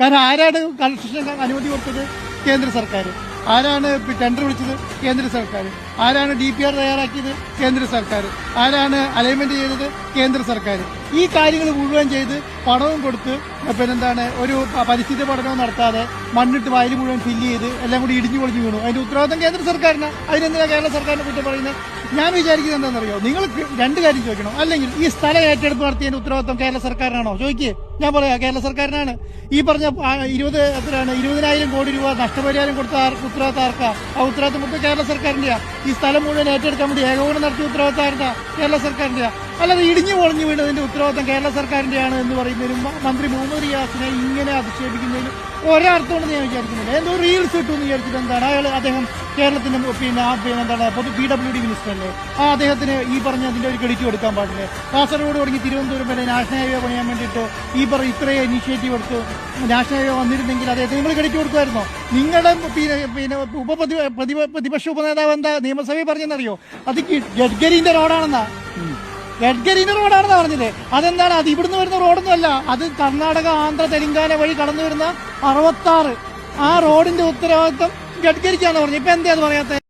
കാരണം ആരാണ് കൺസ്ട്രക്ഷൻ അനുമതി കൊടുത്തത്? കേന്ദ്ര സർക്കാർ ആരാണ് ടെൻഡർ വിളിച്ചത്? കേന്ദ്ര സർക്കാർ ആരാണ് ഡി പി ആർ തയ്യാറാക്കിയത്? കേന്ദ്ര സർക്കാർ ആരാണ് അലൈൻമെന്റ് ചെയ്തത്? കേന്ദ്ര സർക്കാർ ഈ കാര്യങ്ങൾ മുഴുവൻ ചെയ്ത് പണവും കൊടുത്ത് പിന്നെന്താണ് ഒരു പരിസ്ഥിതി പഠനവും നടത്താതെ മണ്ണിട്ട് വയൽ മുഴുവൻ ഫില്ല് ചെയ്ത് എല്ലാം കൂടി ഇടിഞ്ഞു പൊളിഞ്ഞു വീണു. അതിന്റെ ഉത്തരവാദിത്തം കേന്ദ്ര സർക്കാരിന്. അതിനെന്തിനാ കേരള സർക്കാരിനെ കുറ്റം പറയുന്നത്? ഞാൻ വിചാരിക്കുന്നത് എന്താണെന്നറിയോ? നിങ്ങൾ രണ്ട് കാര്യം ചോദിക്കണം. അല്ലെങ്കിൽ ഈ സ്ഥലം ഏറ്റെടുപ്പ് നടത്തിയതിന്റെ ഉത്തരവാദിത്തം കേരള സർക്കാരിനാണോ? ചോദിക്കേ. ഞാൻ പറയാം കേരള സർക്കാരിനാണ്. ഈ പറഞ്ഞ ഇരുപത് എത്രയാണ്? ഇരുപതിനായിരം കോടി രൂപ നഷ്ടപരിഹാരം കൊടുത്ത ഉത്തരവാദിത്താർക്കാ ആ ഉത്തരവാദിത്തം മൊത്തം കേരള സർക്കാരിന്റെയാ. ഈ സ്ഥലം മുഴുവൻ ഏറ്റെടുക്കാൻ വേണ്ടി ഏകോപനം നടത്തിയ ഉത്തരവാദിത്തം ആർക്കാ കേരള സർക്കാരിന്റെയാ. അല്ലാതെ ഇടിഞ്ഞു പൊളിഞ്ഞു വീണതിന്റെ ഉത്തരവാദിത്തം കേരള സർക്കാരിന്റെയാണ് എന്ന് പറയുന്നതിനും മന്ത്രി മുഹമ്മദ് റിയാസിനെ ഇങ്ങനെ അധിക്ഷേപിക്കുന്നതിന് ഒരർത്ഥമുണ്ടെന്ന് ഞാൻ വിചാരിക്കുന്നില്ല. എന്തോ റീൽസ് ഇട്ടു എന്ന് വിചാരിച്ചിട്ട് എന്താണ്? അയാൾ അദ്ദേഹം കേരളത്തിന്റെ പിന്നെ ആ പിന്നെ എന്താണ്? പൊതു പി ഡബ്ല്യു ഡി മിനിസ്റ്റർ അല്ലേ? ആ അദ്ദേഹത്തിന് ഈ പറഞ്ഞ അതിന്റെ ഒരു ക്രെഡിറ്റ് കൊടുക്കാൻ പാടില്ലേ? കാസർഗോഡ് തുടങ്ങി തിരുവനന്തപുരം വരെ നാഷണൽ ഹൈവേ പണിയാൻ വേണ്ടിയിട്ട് ഈ പറഞ്ഞ ഇത്രയും ഇനിഷ്യേറ്റീവ് എടുത്തു. നാഷണൽ ഹൈവേ വന്നിരുന്നെങ്കിൽ അദ്ദേഹത്തിന് നിങ്ങൾ ക്രെഡിറ്റ് കൊടുക്കുമായിരുന്നോ? നിങ്ങളുടെ പിന്നെ പിന്നെ ഉപപ്രതി പ്രതിപ- പ്രതിപക്ഷ ഉപനേതാവ് എന്താ? നിയമസഭയിൽ പറഞ്ഞെന്നറിയോ? അത് ഗഡ്ഗരിന്റെ റോഡാണെന്നാ ഗഡ്കരിന്റെ റോഡാണെന്ന് പറഞ്ഞില്ലേ? അതെന്താണ്? അത് ഇവിടുന്ന് വരുന്ന റോഡൊന്നുമല്ല. അത് കർണാടക ആന്ധ്ര തെലങ്കാന വഴി കടന്നു വരുന്ന അറുപത്താറ്. ആ റോഡിന്റെ ഉത്തരവാദിത്വം ഗഡ്കരിക്കാന്ന് പറഞ്ഞു ഇപ്പൊ എന്താ അത് പറയാത്ത?